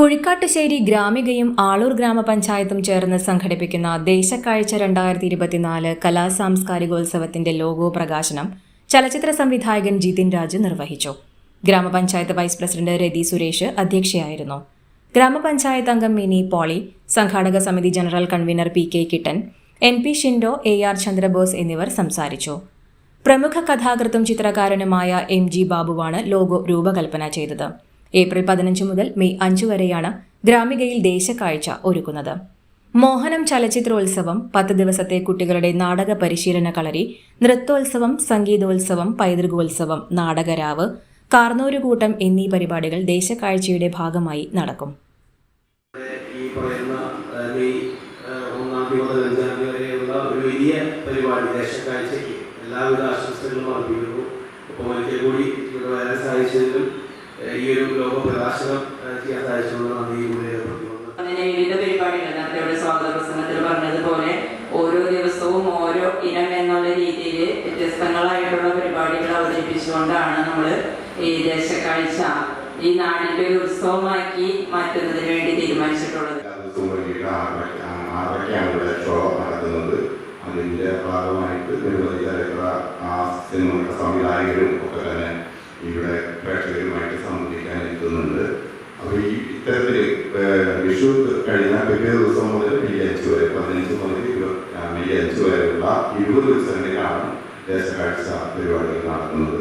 കുഴിക്കാട്ടുശ്ശേരി ഗ്രാമികയും ആളൂർ ഗ്രാമപഞ്ചായത്തും ചേർന്ന് സംഘടിപ്പിക്കുന്ന ദേശക്കാഴ്ച രണ്ടായിരത്തി ഇരുപത്തിനാല് കലാ സാംസ്കാരികോത്സവത്തിന്റെ ലോഗോ പ്രകാശനം ചലച്ചിത്ര സംവിധായകൻ ജിതിൻ രാജ് നിർവഹിച്ചു. ഗ്രാമപഞ്ചായത്ത് വൈസ് പ്രസിഡന്റ് രതി സുരേഷ് അധ്യക്ഷയായിരുന്നു. ഗ്രാമപഞ്ചായത്ത് അംഗം മിനി പോളി സംഘാടക സമിതി general convener P K Kittan N P Shindo A R Chandrabose എന്നിവർ സംസാരിച്ചു. പ്രമുഖ കഥാകൃത്തും ചിത്രകാരനുമായ എം ജി ബാബുവാണ് ലോഗോ രൂപകൽപ്പന ചെയ്തത്. ഏപ്രിൽ പതിനഞ്ച് മുതൽ മെയ് അഞ്ച് വരെയാണ് ഗ്രാമികയിൽ ദേശക്കാഴ്ച ഒരുക്കുന്നത്. മോഹനം ചലച്ചിത്രോത്സവം പത്ത് ദിവസത്തെ കുട്ടികളുടെ നാടക പരിശീലന കളരി നൃത്തോത്സവം സംഗീതോത്സവം പൈതൃകോത്സവം നാടകരാവ് കാർന്നൂരുകൂട്ടം എന്നീ പരിപാടികൾ ദേശക്കാഴ്ചയുടെ ഭാഗമായി നടക്കും. ഈ വരെയുള്ള ഒരു വലിയ പരിപാടി ദേശക്കാഴ്ചയ്ക്ക് എല്ലാവിധ ആശംസകളും അർപ്പിക്കുന്നു. അപ്പോൾ ഒരിക്കൽ കൂടി ഇവിടെ വരാൻ സാധിച്ചതിലും ആ, ഈ ഒരു ലോക പ്രകാശനം ചെയ്യാൻ സാധിച്ചതുകൊണ്ട് നന്ദി അതിന് വിവിധ പരിപാടികൾ നേരത്തെ ഇവിടെ സ്വാഗത പ്രസംഗത്തിൽ പറഞ്ഞതുപോലെ ഓരോ ദിവസവും ഓരോ ഇനം എന്നുള്ള രീതിയിൽ വ്യത്യസ്തങ്ങളായിട്ടുള്ള പരിപാടികൾ അവതരിപ്പിച്ചുകൊണ്ടാണ് നമ്മൾ ഈ ദേശക്കാഴ്ച ഈ നാടിന്റെ ഒരു ഉത്സവമാക്കി മാറ്റുന്നതിന് വേണ്ടി തീരുമാനിച്ചിട്ടുള്ളത്. ആറരയ്ക്കാണ് ഇവിടെ ഷോ നടക്കുന്നത്. അതിന്റെ ഭാഗമായിട്ട് നിരവധി തരത്തിലുള്ള ആ സിനിമകളുടെ സംവിധായകരും ഒക്കെ തന്നെ ഇവിടെ പ്രേക്ഷകരുമായിട്ട് സംബന്ധിക്കാൻ എത്തുന്നുണ്ട് അപ്പോൾ ഈ ഇത്തരത്തിൽ വിഷു കഴിഞ്ഞ പിറ്റേ ദിവസം മുതൽ മെയ് അഞ്ച് വരെ പതിനഞ്ച് മുതൽ ഇരുപത് ആ, മെയ് അഞ്ച് വരെയുള്ള ഇരുപത് ദിവസങ്ങളിലാണ് ദേശകാഴ്ച പരിപാടികൾ നടത്തുന്നത്